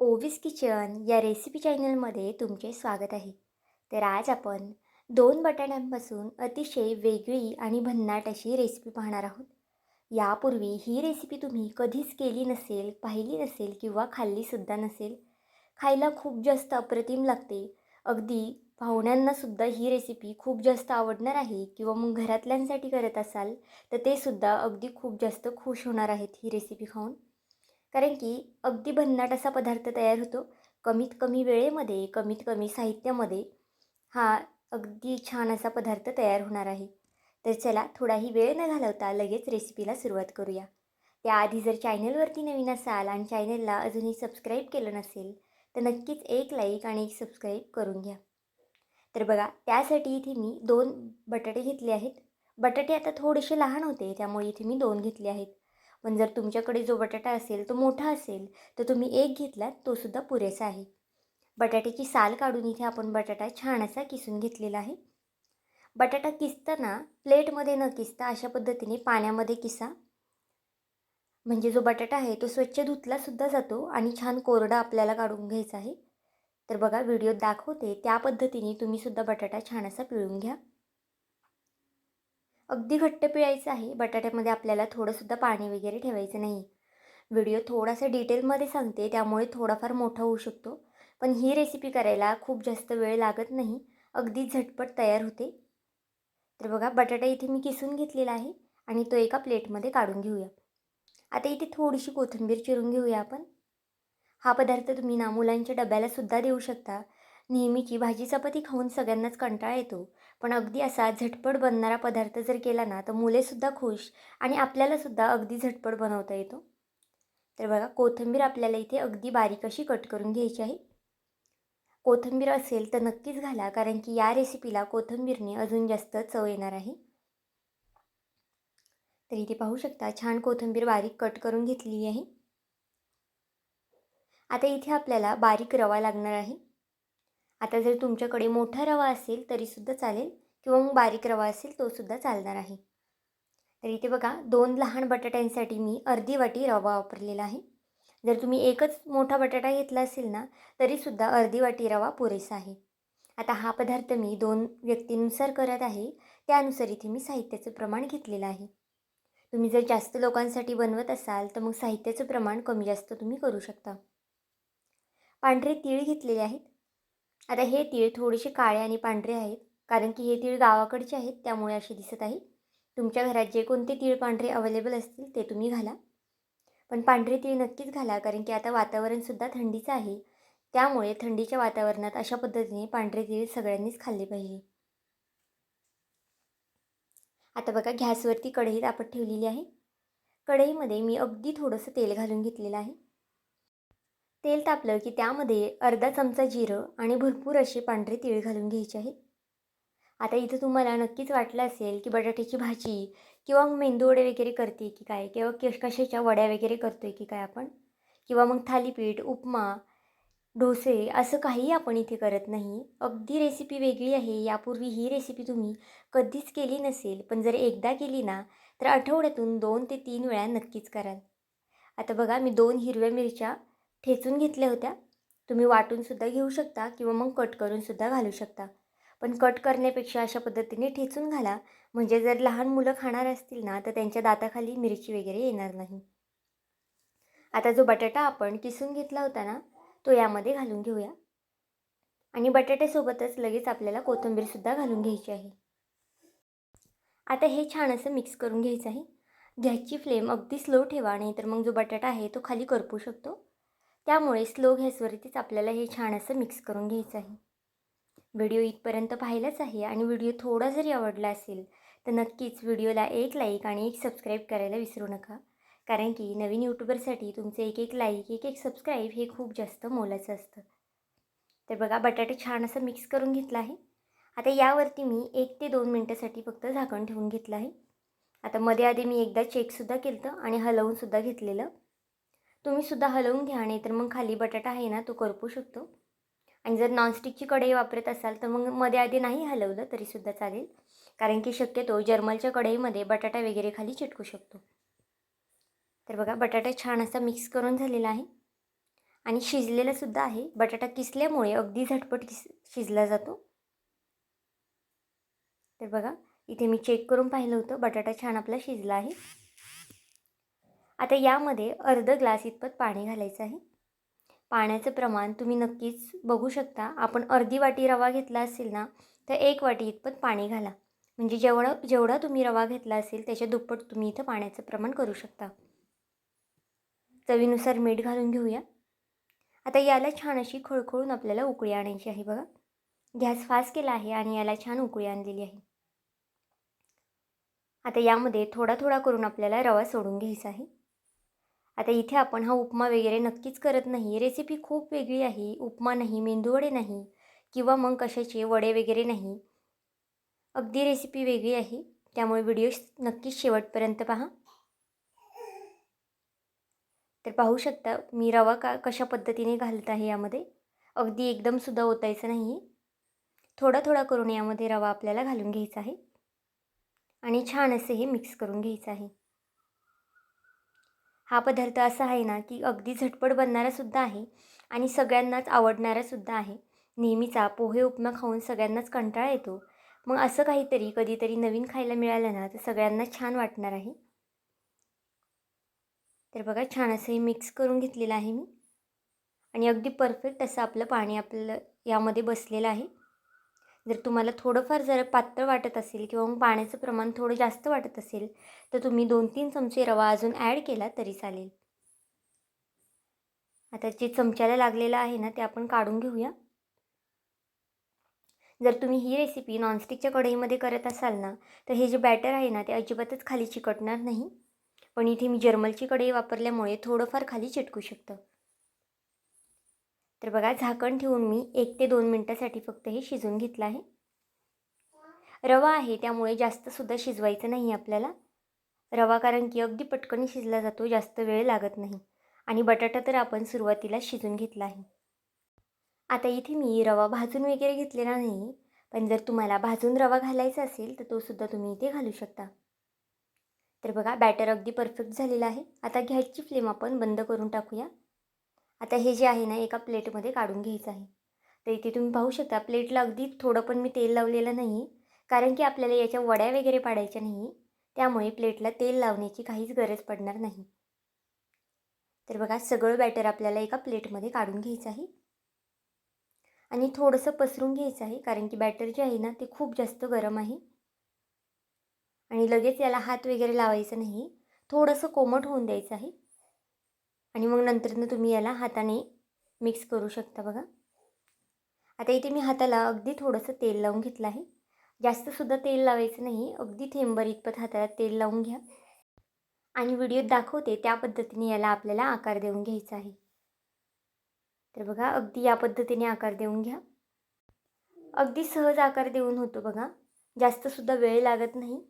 Ovis kitchen या recipe चॅनलमध्ये तुमचे स्वागत आहे. तर आज आपण दोन बटाट्यांपासून अतिशय वेगळी आणि भन्नाट अशी रेसिपी पाहणार आहोत. यापूर्वी ही रेसिपी तुम्ही कधीच केली नसेल पाहिली नसेल किंवा खाल्लीसुद्धा नसेल खायला खूप जास्त अप्रतिम लागते. अगदी पाहुण्यांनासुद्धा ही रेसिपी खूप जास्त आवडणार आहे किंवा मग घरातल्यांसाठी करत असाल तर ते सुद्धा अगदी खूप जास्त खुश होणार आहेत ही रेसिपी खाऊन. कारण की अगदी भन्नाट असा पदार्थ तयार होतो. कमीत कमी वेळेमध्ये कमीत कमी साहित्यामध्ये हा अगदी छान असा पदार्थ तयार होणार आहे. तर चला थोडाही वेळ न घालवता लगेच रेसिपीला सुरुवात करूया. त्याआधी जर चॅनलवरती नवीन असाल आणि चॅनलला अजूनही सबस्क्राईब केलं नसेल तर नक्कीच एक लाईक आणि एक सबस्क्राईब करून घ्या. तर बघा त्यासाठी इथे मी दोन बटाटे घेतले आहेत. बटाटे आता थोडेसे लहान होते त्यामुळे इथे मी दोन घेतले आहेत. पण जर तुमच्याकडे जो बटाटा असेल तो मोठा असेल तर तुम्ही एक घेतलात तोसुद्धा पुरेसा आहे. बटाट्याची साल काढून इथे आपण बटाटा छान असा किसून घेतलेला आहे. बटाटा किसताना प्लेटमध्ये न किसता अशा पद्धतीने पाण्यामध्ये किसा. म्हणजे जो बटाटा आहे तो स्वच्छ धुतलासुद्धा जातो आणि छान कोरडा आपल्याला काढून घ्यायचा आहे. तर बघा व्हिडिओत दाखवते त्या पद्धतीने तुम्हीसुद्धा बटाटा छान असा पिळून घ्या. अगदी घट्ट पिळायचं आहे. बटाट्यामध्ये आपल्याला थोडंसुद्धा पाणी वगैरे ठेवायचं नाही. व्हिडिओ थोडासा डिटेलमध्ये सांगते त्यामुळे थोडाफार मोठा होऊ शकतो. पण ही रेसिपी करायला खूप जास्त वेळ लागत नाही. अगदी झटपट तयार होते. तर बघा बटाटा इथे मी किसून घेतलेला आहे आणि तो एका प्लेटमध्ये काढून घेऊया. आता इथे थोडीशी कोथिंबीर चिरून घेऊया आपण. हा पदार्थ तुम्ही ना मुलांच्या डब्यालासुद्धा देऊ शकता. नेहमीची भाजी चपाती खाऊन सगळ्यांनाच कंटाळा येतो. पण अगदी असा झटपट बनणारा पदार्थ जर केला ना तर मुलेसुद्धा खुश आणि आपल्यालासुद्धा अगदी झटपट बनवता येतो. तर बघा कोथिंबीर आपल्याला इथे अगदी बारीक अशी कट करून घ्यायची आहे. कोथिंबीर असेल तर नक्कीच घाला कारण की या रेसिपीला कोथिंबीरने अजून जास्त चव येणार आहे. तर इथे पाहू शकता छान कोथिंबीर बारीक कट करून घेतलेली आहे. आता इथे आपल्याला बारीक रवा लागणार आहे. आता जर तुमच्याकडे मोठा रवा असेल तरीसुद्धा चालेल. किंवा मग बारीक रवा असेल तोसुद्धा चालणार आहे. तर इथे बघा दोन लहान बटाट्यांसाठी मी अर्धी वाटी रवा वापरलेला आहे. जर तुम्ही एकच मोठा बटाटा घेतला असेल ना तरीसुद्धा अर्धी वाटी रवा पुरेसा आहे. आता हा पदार्थ मी दोन व्यक्तींनुसार करत आहे. त्यानुसार इथे मी साहित्याचं प्रमाण घेतलेलं आहे. तुम्ही जर जास्त लोकांसाठी बनवत असाल तर मग साहित्याचं प्रमाण कमी जास्त तुम्ही करू शकता. पांढरे तीळ घेतलेले आहेत. आता हे तीळ थोडेसे काळे आणि पांढरे आहेत कारण की हे तीळ गावाकडचे आहेत त्यामुळे असे दिसत आहे. तुमच्या घरात जे कोणते तीळ पांढरे अवेलेबल असतील ते तुम्ही घाला. पण पांढरे तीळ नक्कीच घाला कारण की आता वातावरणसुद्धा थंडीचं आहे. त्यामुळे थंडीच्या वातावरणात अशा पद्धतीने पांढरे तीळ सगळ्यांनीच खाल्ले पाहिजे. आता बघा गॅसवरती कढई तापत ठेवलेली आहे. कढईमध्ये मी अगदी थोडंसं तेल घालून घेतलेलं आहे. तेल तापलं की त्यामध्ये अर्धा चमचा जिरं आणि भरपूर असे पांढरे तीळ घालून घ्यायचे आहेत आता इथं तुम्हाला नक्कीच वाटलं असेल की बटाट्याची भाजी किंवा मग मेंदू वडे वगैरे करते की काय किंवा के कशाच्या वड्या वगैरे करतो आहे की काय आपण किंवा मग थालीपीठ उपमा डोसे असं काही आपण इथे करत नाही. अगदी रेसिपी वेगळी आहे. यापूर्वी ही रेसिपी तुम्ही कधीच केली नसेल पण जर एकदा केली ना तर आठवड्यातून दोन ते तीन वेळा नक्कीच कराल. आता बघा मी दोन हिरव्या मिरच्या ठेचून घेतल्या होत्या. तुम्ही वाटूनसुद्धा घेऊ शकता किंवा मग कट करूनसुद्धा घालू शकता. पण कट करण्यापेक्षा अशा पद्धतीने ठेचून घाला. म्हणजे जर लहान मुलं खाणार असतील ना तर त्यांच्या दाताखाली मिरची वगैरे येणार नाही. आता जो बटाटा आपण किसून घेतला होता ना तो यामध्ये घालून घेऊया. आणि बटाट्यासोबतच लगेच आपल्याला कोथिंबीरसुद्धा घालून घ्यायची आहे. आता हे छान असं मिक्स करून घ्यायचं आहे. गॅसची फ्लेम अगदी स्लो ठेवा नाही तर मग जो बटाटा आहे तो खाली करपू शकतो. त्यामुळे स्लो गॅसवरतीच आपल्याला हे छान असं मिक्स करून घ्यायचं आहे. व्हिडिओ इथपर्यंत पाहिलाच आहे आणि व्हिडिओ थोडा जरी आवडला असेल तर नक्कीच व्हिडिओला एक लाईक आणि एक सबस्क्राईब करायला विसरू नका. कारण की नवीन यूट्यूबरसाठी तुमचे एक एक लाईक एक एक सबस्क्राईब हे खूप जास्त मोलाचं असतं. तर बघा बटाटे छान असं मिक्स करून घेतलं आहे. आता यावरती मी एक ते दोन मिनटासाठी फक्त झाकण ठेवून घेतलं आहे. आता मध्ये आधी मी एकदा चेकसुद्धा केलं होतं आणि हलवूनसुद्धा घेतलेलं. तुम्हीसुद्धा हलवून घ्या नाही तर मग खाली बटाटा आहे ना तो करपू शकतो. आणि जर नॉनस्टिकची कढई वापरत असाल तर मग मध्ये आधी नाही हलवलं तरीसुद्धा चालेल. कारण की शक्यतो जर्मलच्या कढईमध्ये बटाटा वगैरे खाली चिटकू शकतो. तर बघा बटाटा छान असा मिक्स करून झालेला आहे. आणि शिजलेलासुद्धा आहे. बटाटा किसल्यामुळे अगदी झटपट किस शिजला जातो. तर बघा इथे मी चेक करून पाहिलं होतं. बटाटा छान आपला शिजला आहे. आता यामध्ये अर्ध ग्लास इतपत पाणी घालायचं आहे. पाण्याचं प्रमाण तुम्ही नक्कीच बघू शकता. आपण अर्धी वाटी रवा घेतला असेल ना तर एक वाटी इतपत पाणी घाला. म्हणजे जेवढं जेवढा तुम्ही रवा घेतला असेल त्याच्या दुप्पट तुम्ही इथं पाण्याचं प्रमाण करू शकता. चवीनुसार मीठ घालून घेऊया. आता याला छान अशी खळखळून आपल्याला उकळी आणायची आहे बघा. गॅस फास्ट केला आहे आणि याला छान उकळी आणलेली आहे. आता यामध्ये थोडा थोडा करून आपल्याला रवा सोडून घ्यायचा आहे. आता इथे आपण हा उपमा वगैरे नक्कीच करत नाही. रेसिपी खूप वेगळी आहे. उपमा नाही मेंदूवडे नाही किंवा मग कशाचे वडे वगैरे नाही. अगदी रेसिपी वेगळी आहे. त्यामुळे व्हिडिओ नक्कीच शेवटपर्यंत पहा. तर पाहू शकता मी रवा का कशा पद्धतीने घालत आहे यामध्ये. अगदी एकदमसुद्धा ओतायचं नाही थोडा थोडा करून यामध्ये रवा आपल्याला घालून घ्यायचा आहे. आणि छान असे हे मिक्स करून घ्यायचं आहे. हा पदार्थ असा आहे ना की अगदी झटपट बनणारासुद्धा आहे आणि सगळ्यांनाच आवडणारासुद्धा आहे. नेहमीचा पोहे उपमा खाऊन सगळ्यांनाच कंटाळा येतो. मग असं काहीतरी कधीतरी नवीन खायला मिळालं ना तर सगळ्यांना छान वाटणार आहे. तर बघा छान असं हे मिक्स करून घेतलेलं आहे मी. आणि अगदी परफेक्ट असं आपलं पाणी आपलं यामध्ये बसलेलं आहे. जर तुम्हाला थोडंफार जर पातळ वाटत असेल किंवा मग पाण्याचं प्रमाण थोडं जास्त वाटत असेल तर तुम्ही दोन तीन चमचे रवा अजून ॲड केला तरी चालेल. आता जे चमच्याला लागलेलं आहे ना ते आपण काढून घेऊया. जर तुम्ही ही रेसिपी नॉनस्टिकच्या कढईमध्ये करत असाल ना तर हे जे बॅटर आहे ना ते अजिबातच खाली चिकटणार नाही. पण इथे मी जर्मलची कढई वापरल्यामुळे थोडंफार खाली चिटकू शकतं. तर बघा झाकण ठेवून मी एक ते दोन मिनटासाठी फक्त हे शिजवून घेतलं आहे. रवा आहे त्यामुळे जास्तसुद्धा शिजवायचं नाही आपल्याला. रवा कारण की अगदी पटकन शिजला जातो जास्त वेळ लागत नाही. आणि बटाटा तर आपण सुरुवातीला शिजून घेतला आहे. आता इथे मी रवा भाजून वगैरे घेतलेला नाही पण जर तुम्हाला भाजून रवा घालायचा असेल तर तोसुद्धा तुम्ही इथे घालू शकता. तर बघा बॅटर अगदी परफेक्ट झालेला आहे. आता गॅसची फ्लेम आपण बंद करून टाकूया. आता हे जे आहे ना एका प्लेटमध्ये काढून घ्यायचं आहे. तर इथे तुम्ही पाहू शकता प्लेटला अगदी थोडं पण मी तेल लावलेलं नाही कारण की आपल्याला याच्या वड्या वगैरे पाडायच्या नाही त्यामुळे प्लेटला तेल लावण्याची काहीच गरज पडणार नाही. तर बघा सगळं बॅटर आपल्याला एका प्लेटमध्ये काढून घ्यायचं आहे. आणि थोडंसं पसरून घ्यायचं आहे कारण की बॅटर जे आहे ना ते खूप जास्त गरम आहे. आणि लगेच याला हात वगैरे लावायचं नाही थोडंसं कोमट होऊन द्यायचं आहे. आणि मग नंतरनं तुम्ही याला हाताने मिक्स करू शकता बघा. आता इथे मी हाताला अगदी थोडंसं तेल लावून घेतलं आहे. जास्तसुद्धा तेल लावायचं नाही अगदी थेंबर इतपत हाताला तेल लावून घ्या. आणि व्हिडिओत दाखवते त्या पद्धतीने याला आपल्याला आकार देऊन घ्यायचा आहे. तर बघा अगदी या पद्धतीने आकार देऊन घ्या. अगदी सहज आकार देऊन होतो बघा. जास्तसुद्धा वेळ लागत नाही.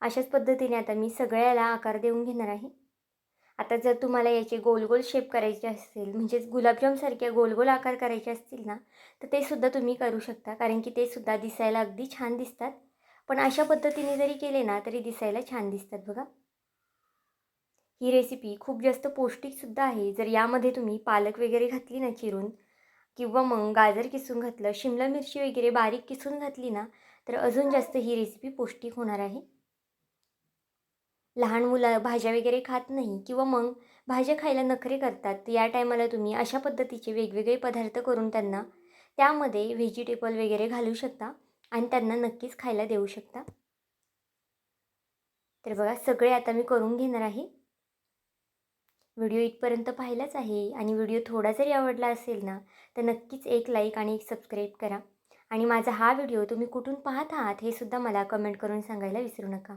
अशाच पद्धतीने आता मी सगळ्याला आकार देऊन घेणार आहे. आता जर तुम्हाला याचे गोल गोल शेप करायचे असतील म्हणजेच गुलाबजामसारख्या गोल गोल आकार करायचे असतील ना तर ते सुद्धा तुम्ही करू शकता. कारण की ते सुद्धा दिसायला अगदी छान दिसतात. पण अशा पद्धतीने जरी केले ना तरी दिसायला छान दिसतात बघा. ही रेसिपी खूप जास्त पौष्टिकसुद्धा आहे. जर यामध्ये तुम्ही पालक वगैरे घातली ना चिरून किंवा मग गाजर किसून घातलं शिमला मिरची वगैरे बारीक किसून घातली ना तर अजून जास्त ही रेसिपी पौष्टिक होणार आहे. लहान मुलं भाज्या वगैरे खात नाही किंवा मग भाज्या खायला नखरे करतात या टायमाला तुम्ही अशा पद्धतीचे वेगवेगळे पदार्थ करून त्यांना त्यामध्ये व्हेजिटेबल वगैरे घालू शकता आणि त्यांना नक्कीच खायला देऊ शकता. तर बघा सगळे आता मी करून घेणार आहे. व्हिडिओ इथपर्यंत पाहिलाच आहे आणि व्हिडिओ थोडा जरी आवडला असेल ना तर नक्कीच एक लाईक आणि एक सबस्क्राईब करा. आणि माझा हा व्हिडिओ तुम्ही कुठून पाहत आहात हे सुद्धा मला कमेंट करून सांगायला विसरू नका.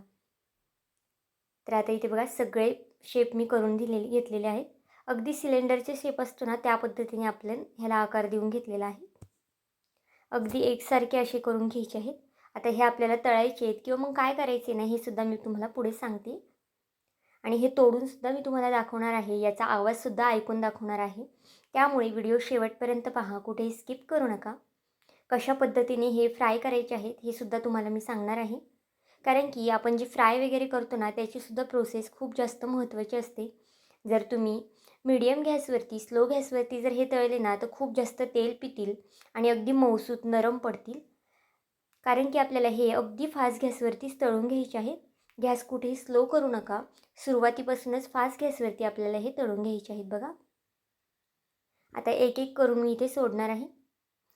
तर आता इथे बघा सगळे शेप मी करून दिलेले घेतलेले आहेत. अगदी सिलेंडरचे शेप असतो ना त्या पद्धतीने आपल्याला ह्याला आकार देऊन घेतलेला आहे. अगदी एकसारखे असे करून घ्यायचे आहेत. आता हे आपल्याला तळायचे आहेत किंवा मग काय करायचे नाही हे सुद्धा मी तुम्हाला पुढे सांगते. आणि हे तोडूनसुद्धा मी तुम्हाला दाखवणार आहे. याचा आवाजसुद्धा ऐकून दाखवणार आहे. त्यामुळे व्हिडिओ शेवटपर्यंत पहा कुठेही स्किप करू नका. कशा पद्धतीने हे फ्राय करायचे आहेत हे सुद्धा तुम्हाला मी सांगणार आहे. कारण की आपण जे फ्राय वगैरे करतो ना त्याचीसुद्धा प्रोसेस खूप जास्त महत्त्वाची असते. जर तुम्ही मीडियम गॅसवरती स्लो गॅसवरती जर हे तळले ना तर खूप जास्त तेल पितील आणि अगदी मऊसूत नरम पडतील. कारण की आपल्याला हे अगदी फास्ट गॅसवरतीच तळून घ्यायचे आहे. गॅस कुठेही स्लो करू नका. सुरुवातीपासूनच फास्ट गॅसवरती आपल्याला हे तळून घ्यायचे आहेत बघा. आता एक एक करून मी इथे सोडणार आहे.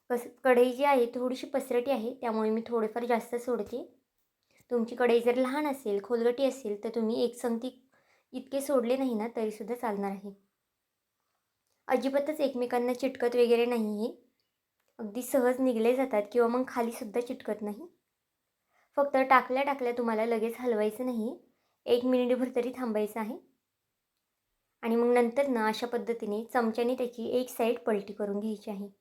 कस कढई जी आहे थोडीशी पसरटी आहे त्यामुळे मी थोडेफार जास्त सोडते. तुमची कढई जर लहान असेल खोलगटी असेल तर तुम्ही एक संगती इतके सोडले नाही ना तरीसुद्धा चालणार आहे. अजिबातच एकमेकांना चिटकत वगैरे नाही आहे अगदी सहज निघले जातात किंवा मग खालीसुद्धा चिटकत नाही. फक्त टाकल्या टाकल्या तुम्हाला लगेच हलवायचं नाही. एक मिनिटभर तरी थांबायचं आहे. आणि मग नंतर ना अशा पद्धतीने चमच्याने त्याची एक साईड पलटी करून घ्यायची आहे.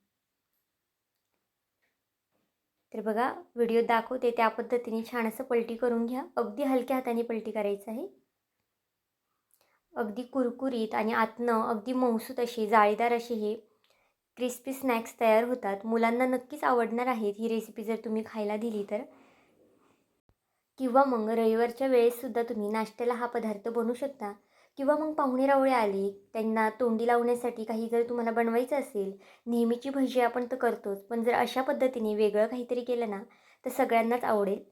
तर बघा व्हिडिओ दाखवते त्या पद्धतीने छान असं पलटी करून घ्या. अगदी हलक्या हाताने पलटी करायचं आहे. अगदी कुरकुरीत आणि आतनं अगदी मौसूत असे जाळीदार असे हे क्रिस्पी स्नॅक्स तयार होतात. मुलांना नक्कीच आवडणार आहेत ही रेसिपी जर तुम्ही खायला दिली तर. किंवा मग रविवारच्या वेळेससुद्धा तुम्ही नाश्त्याला हा पदार्थ बनवू शकता. किंवा मग पाहुणे रावळे आले त्यांना तोंडी लावण्यासाठी काही जर तुम्हाला बनवायचं असेल नेहमीची भजी आपण तर करतोच पण जर अशा पद्धतीने वेगळं काहीतरी केलं ना तर सगळ्यांनाच आवडेल.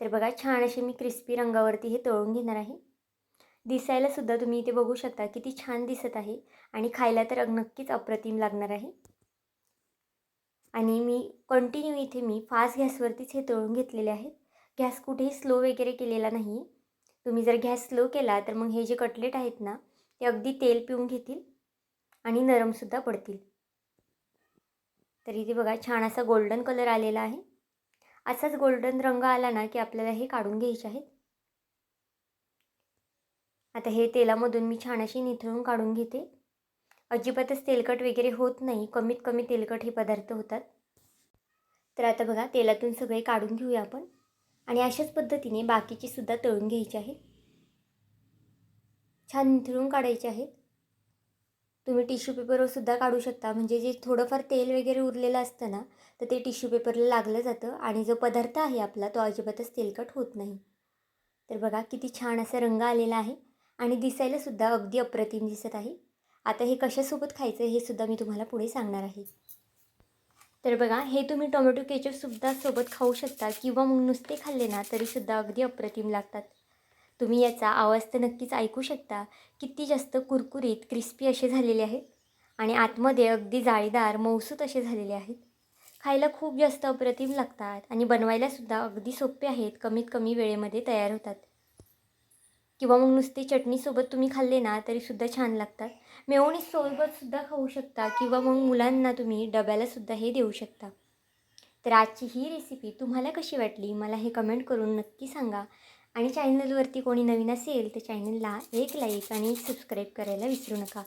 तर बघा छान असे मी क्रिस्पी रंगावरती हे तळून घेणार आहे. दिसायलासुद्धा तुम्ही इथे बघू शकता किती छान दिसत आहे आणि खायला तर नक्कीच अप्रतिम लागणार आहे. आणि मी कंटिन्यू इथे मी फास्ट गॅसवरतीच हे तळून घेतलेले आहेत गॅस कुठेही स्लो वगैरे केलेला नाही तुम्ही जर गॅस स्लो केला तर मग हे जे कटलेट आहेत ना ते अगदी तेल पिऊन घेतील आणि नरमसुद्धा पडतील. तर इथे बघा छान असा गोल्डन कलर आलेला आहे. असाच गोल्डन रंग आला ना की आपल्याला हे काढून घ्यायचे आहेत. आता हे तेलामधून मी छान अशी निथळून काढून घेते. अजिबातच तेलकट वगैरे होत नाही कमीत कमी तेलकट हे पदार्थ होतात. तर आता बघा तेलातून सगळे काढून घेऊया आपण. आणि अशाच पद्धतीने बाकीची सुद्धा तळून घ्यायची आहेत छान निथळून काढायचे आहेत. तुम्ही टिश्यू पेपरवर सुद्धा काढू शकता. म्हणजे जे थोडंफार तेल वगैरे उरलेलं असतं ना तर ते टिश्यू पेपरला लागलं जातं आणि जो पदार्थ आहे आपला तो अजिबातच तेलकट होत नाही. तर बघा किती छान असा रंग आलेला आहे आणि दिसायलासुद्धा अगदी अप्रतिम दिसत आहे. आता हे कशासोबत खायचं हे सुद्धा मी तुम्हाला पुढे सांगणार आहे. तर बघा हे तुम्ही टोमॅटो केचपसुद्धा सोबत खाऊ शकता किंवा मग नुसते खाल्ले ना तरीसुद्धा अगदी अप्रतिम लागतात. तुम्ही याचा आवाज तर नक्कीच ऐकू शकता. किती जास्त कुरकुरीत क्रिस्पी असे झालेले आहेत आणि आतमध्ये अगदी जाळीदार मौसूत असे झालेले आहेत. खायला खूप जास्त अप्रतिम लागतात आणि बनवायलासुद्धा अगदी सोपे आहेत. कमीत कमी वेळेमध्ये तयार होतात. किंवा मग नुसती चटणीसोबत तुम्ही खाल्ले ना तरीसुद्धा छान लागतात. मेवणीस सोबतसुद्धा खाऊ शकता किंवा मग मुलांना तुम्ही डब्यालासुद्धा हे देऊ शकता. तर आजची ही रेसिपी तुम्हाला कशी वाटली मला हे कमेंट करून नक्की सांगा. आणि चॅनलवरती कोणी नवीन असेल तर चॅनलला एक लाईक आणि सबस्क्राईब करायला विसरू नका.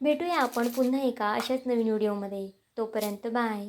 भेटूया आपण पुन्हा एका अशाच नवीन व्हिडिओमध्ये तोपर्यंत बाय